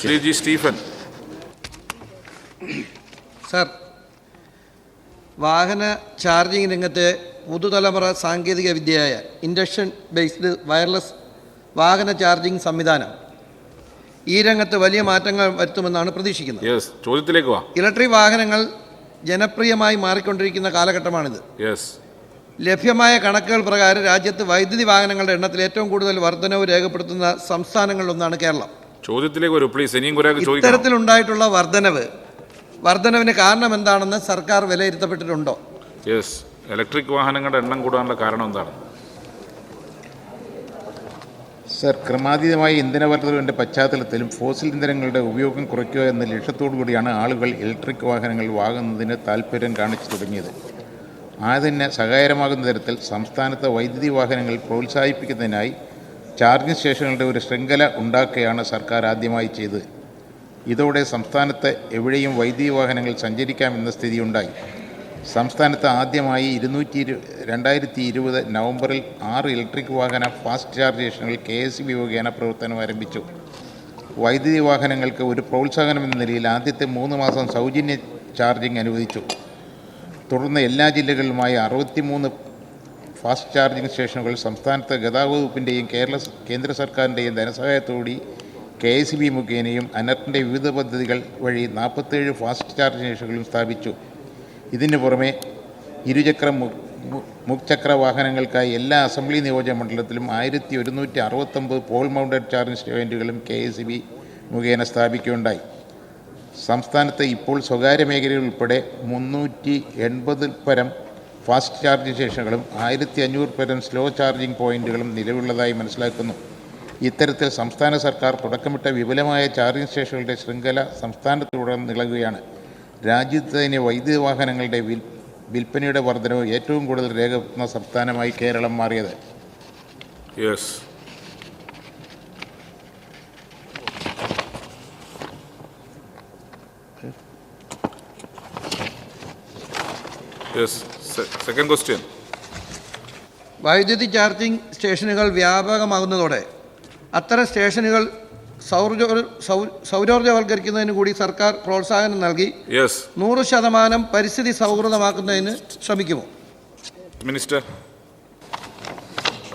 Shri G Stephen sir വാഹന charging രംഗത്തെ പുതുതലമുറ സാങ്കേതിക വിദ്യയായ ഇൻഡക്ഷൻ ബേസ്ഡ് വയർലെസ് വാഹന ചാർജിംഗ് സംവിധാനം ഈ രംഗത്ത് വലിയ മാറ്റങ്ങൾ വരുത്തുമെന്നാണ് പ്രതീക്ഷിക്കുന്നത്. ചോദ്യത്തിലേക്ക് വാ. ഇലക്ട്രിക് വാഹനങ്ങൾ ജനപ്രിയമായി മാറിക്കൊണ്ടിരിക്കുന്ന കാലഘട്ടമാണിത്. യെസ് ലഭ്യമായ കണക്കുകൾ പ്രകാരം രാജ്യത്ത് വൈദ്യുതി വാഹനങ്ങളുടെ എണ്ണത്തിൽ ഏറ്റവും കൂടുതൽ വർധനവ് രേഖപ്പെടുത്തുന്ന സംസ്ഥാനങ്ങളിലൊന്നാണ് കേരളം. ചോദ്യത്തിലേക്ക് വരും പ്ലീസ് ഇനിയും കുറെ ഇത്തരത്തിലുണ്ടായിട്ടുള്ള വർധനവ് വർധനവിന് കാരണം എന്താണെന്ന് സർക്കാർ വിലയിരുത്തപ്പെട്ടിട്ടുണ്ടോ? യെസ് ഇലക്ട്രിക് വാഹനങ്ങളുടെ എണ്ണം കൂടാനുള്ള കാരണം എന്താണ്? സർ ക്രമാതീതമായ ഇന്ധന വർദ്ധനവിന്റെ പശ്ചാത്തലത്തിലും ഫോസിൽ ഇന്ധനങ്ങളുടെ ഉപയോഗം കുറയ്ക്കുക എന്ന ലക്ഷ്യത്തോടു കൂടിയാണ് ആളുകൾ ഇലക്ട്രിക് വാഹനങ്ങൾ വാങ്ങുന്നതിന് താൽപ്പര്യം കാണിച്ചു തുടങ്ങിയത്. അതിന് സഹായകരമാകുന്ന തരത്തിൽ സംസ്ഥാനത്തെ വൈദ്യുതി വാഹനങ്ങൾ പ്രോത്സാഹിപ്പിക്കുന്നതിനായി ചാർജിംഗ് സ്റ്റേഷനുകളുടെ ഒരു ശൃംഖല ഉണ്ടാക്കുകയാണ് സർക്കാർ ആദ്യമായി ചെയ്തത്. ഇതോടെ സംസ്ഥാനത്ത് എവിടെയും വൈദ്യുതി വാഹനങ്ങൾ സഞ്ചരിക്കാമെന്ന സ്ഥിതിയുണ്ടായി. സംസ്ഥാനത്ത് ആദ്യമായി ഇരുന്നൂറ്റി ഇരു രണ്ടായിരത്തി ഇരുപത് നവംബറിൽ ആറ് ഇലക്ട്രിക് വാഹന ഫാസ്റ്റ് ചാർജ് സ്റ്റേഷനുകൾ കെ എസ് ബി മുഖേന പ്രവർത്തനം ആരംഭിച്ചു. വൈദ്യുതി വാഹനങ്ങൾക്ക് ഒരു പ്രോത്സാഹനം എന്ന നിലയിൽ ആദ്യത്തെ മൂന്ന് മാസം സൗജന്യ ചാർജിംഗ് അനുവദിച്ചു. തുടർന്ന് എല്ലാ ജില്ലകളിലുമായി അറുപത്തിമൂന്ന് ഫാസ്റ്റ് ചാർജിംഗ് സ്റ്റേഷനുകൾ സംസ്ഥാനത്ത് ഗതാഗത വകുപ്പിന്റെയും കേരള കേന്ദ്ര സർക്കാരിന്റെയും ധനസഹായത്തോടി കെ എസ് ബി മുഖേനയും അനർട്ടിന്റെ വിവിധ പദ്ധതികൾ വഴി നാൽപ്പത്തേഴ് ഫാസ്റ്റ് ചാർജിംഗ് സ്റ്റേഷനുകളും സ്ഥാപിച്ചു. ഇതിന് പുറമെ ഇരുചക്ര മു- മു- വാഹനങ്ങൾക്കായി എല്ലാ അസംബ്ലി നിയോജക മണ്ഡലത്തിലും ആയിരത്തി ഒരുന്നൂറ്റി അറുപത്തൊമ്പത് പോൾ മൗണ്ടഡ് ചാർജിംഗ് സ്റ്റേഷനുകളും കെ എസ് ബി മുഖേന സ്ഥാപിക്കുകയുണ്ടായി. സംസ്ഥാനത്ത് ഇപ്പോൾ സ്വകാര്യ മേഖലയിൽ ഉൾപ്പെടെ മുന്നൂറ്റി എൺപതിൽ പരം ഫാസ്റ്റ് ചാർജ് സ്റ്റേഷനുകളും ആയിരത്തി അഞ്ഞൂറ് പേരും സ്ലോ ചാർജിംഗ് പോയിന്റുകളും നിലവിലുള്ളതായി മനസ്സിലാക്കുന്നു. ഇത്തരത്തിൽ സംസ്ഥാന സർക്കാർ തുടക്കമിട്ട വിപുലമായ ചാർജിംഗ് സ്റ്റേഷനുകളുടെ ശൃംഖല സംസ്ഥാനത്തിലൂടെ നിളകുകയാണ് രാജ്യത്ത് തന്നെ വൈദ്യുതി വാഹനങ്ങളുടെ വിൽ വിൽപ്പനയുടെ വർധനവ് ഏറ്റവും കൂടുതൽ രേഖപ്പെടുത്തുന്ന സംസ്ഥാനമായി കേരളം മാറിയത്. യെസ് യെസ് സെക്കൻഡ് ക്വസ്റ്റ്യൻ വൈദ്യുതി ചാർജിംഗ് സ്റ്റേഷനുകൾ വ്യാപകമാകുന്നതോടെ അത്തരം സ്റ്റേഷനുകൾ സൗരോർജവൽക്കരിക്കുന്നതിന് കൂടി സർക്കാർ പ്രോത്സാഹനം നൽകി നൂറ് ശതമാനം പരിസ്ഥിതി സൗഹൃദമാക്കുന്നതിന് ശ്രമിക്കുമോ? മിനിസ്റ്റർ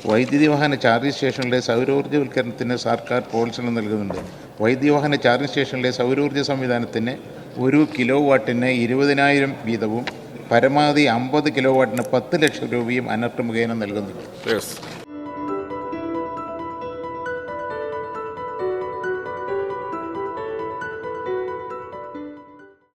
വൈദ്യുതി വാഹന ചാർജിംഗ് സ്റ്റേഷനിലെ സൗരോർജവൽക്കരണത്തിന് സർക്കാർ പ്രോത്സാഹനം നൽകുന്നുണ്ട്. വൈദ്യുതി വാഹന ചാർജിംഗ് സ്റ്റേഷനിലെ സൗരോർജ സംവിധാനത്തിന് ഒരു കിലോ വാട്ടിന് ഇരുപതിനായിരം വീതവും പരമാവധി അമ്പത് കിലോ വാട്ടിന് പത്ത് ലക്ഷം രൂപയും അനർട്ട് മുഖേന നൽകുന്നുണ്ട്.